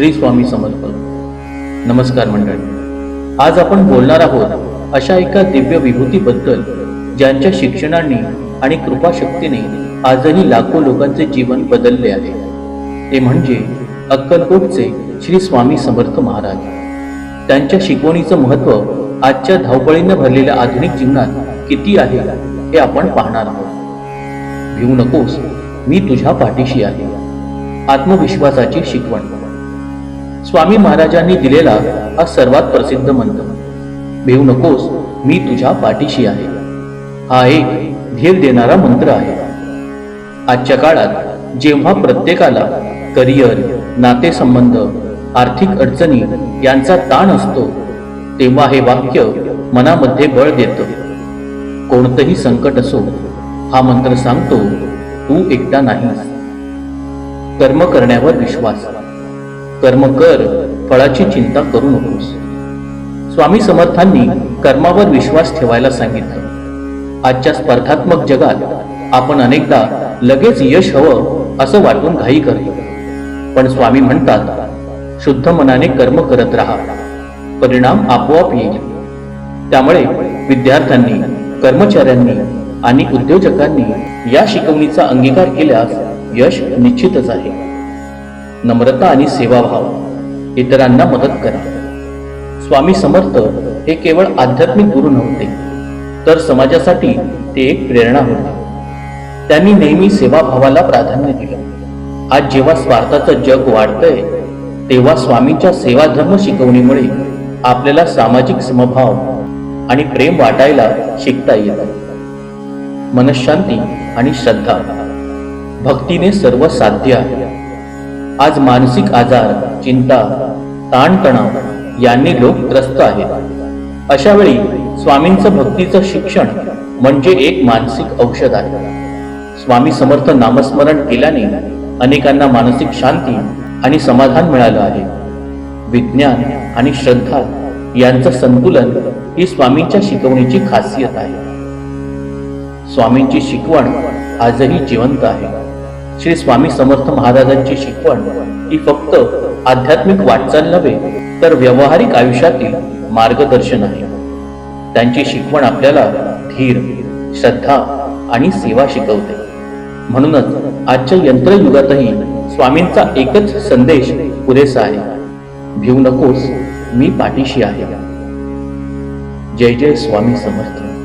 श्री स्वामी समर्थ. नमस्कार मंडळी. आज आपण बोलणार आहोत अशा एका दिव्य विभूतीबद्दल ज्यांच्या शिक्षणाने आणि कृपाशक्तीने आजही लाखो लोकांचे जीवन बदलले आहे. ते म्हणजे अक्कलकोटचे श्री स्वामी समर्थ महाराज. त्यांच्या शिकवणीचं महत्त्व आजच्या धावपळीनं भरलेल्या आधुनिक जीवनात किती आहे हे आपण पाहणार आहोत. भिवू नकोस मी तुझ्या पाठीशी आहे. आत्मविश्वासाची शिकवण. स्वामी महाराजांनी दिलेला हा सर्वात प्रसिद्ध मंत्र. भेऊ नकोस मी तुझ्या पाठीशी आहे. हा एक धीर देणारा मंत्र आहे. आजच्या काळात जेव्हा प्रत्येकाला करिअर नातेसंबंध आर्थिक अडचणी यांचा ताण असतो तेव्हा हे वाक्य मनामध्ये बळ देतं. कोणतंही संकट असो हा मंत्र सांगतो तू एकटा नाही कर्म करण्यावर विश्वास. कर्म कर फळाची चिंता करू नकोस. स्वामी समर्थांनी कर्मावर विश्वास ठेवायला सांगितलं. आजच्या स्पर्धात्मक जगात आपण अनेकदा लगेच यश हवं असं वाटून घाई करतो. पण स्वामी म्हणतात शुद्ध मनाने कर्म करत राहा. परिणाम आपोआप येईल. त्यामुळे विद्यार्थ्यांनी कर्मचाऱ्यांनी आणि उद्योजकांनी या शिकवणीचा अंगीकार केल्यास यश निश्चितच आहे. नम्रता आणि सेवाभाव. इतरांना मदत करा. स्वामी समर्थ हे केवळ आध्यात्मिक गुरु नव्हते तर समाजासाठी ते एक प्रेरणा होते. त्यांनी नेहमी सेवाभावाला प्राधान्य दिलं. आज जेव्हा स्वार्थाचं जग वाढतंय तेव्हा स्वामींच्या सेवाधर्म शिकवणीमुळे आपल्याला सामाजिक समभाव आणि प्रेम वाटायला शिकता येत. मनशांती आणि श्रद्धा. भक्तीने सर्व साध्य आहे. आज मानसिक आजार चिंता ताणतणाव यांनी लोक त्रस्त आहेत अशा वेळी स्वामींचं भक्तीचं शिक्षण म्हणजे एक मानसिक औषध आहे. स्वामी समर्थ नामस्मरण केल्याने अनेकांना मानसिक शांती आणि समाधान मिळालं आहे. विज्ञान आणि श्रद्धा यांचं संतुलन ही स्वामींच्या शिकवणीची खासियत आहे. स्वामींची शिकवण आजही जिवंत आहे. श्री स्वामी समर्थ महाराजांची शिकवण ही फक्त आध्यात्मिक वाटचाल नव्हे तर व्यावहारिक आयुष्यातील मार्गदर्शन आहे. त्यांची शिकवण आपल्याला धीर श्रद्धा आणि सेवा शिकवते. म्हणूनच आजच्या यंत्रयुगातही स्वामींचा एकच संदेश पुरेसा आहे. भिऊ नकोस मी पाठीशी आहे. जय जय स्वामी समर्थ.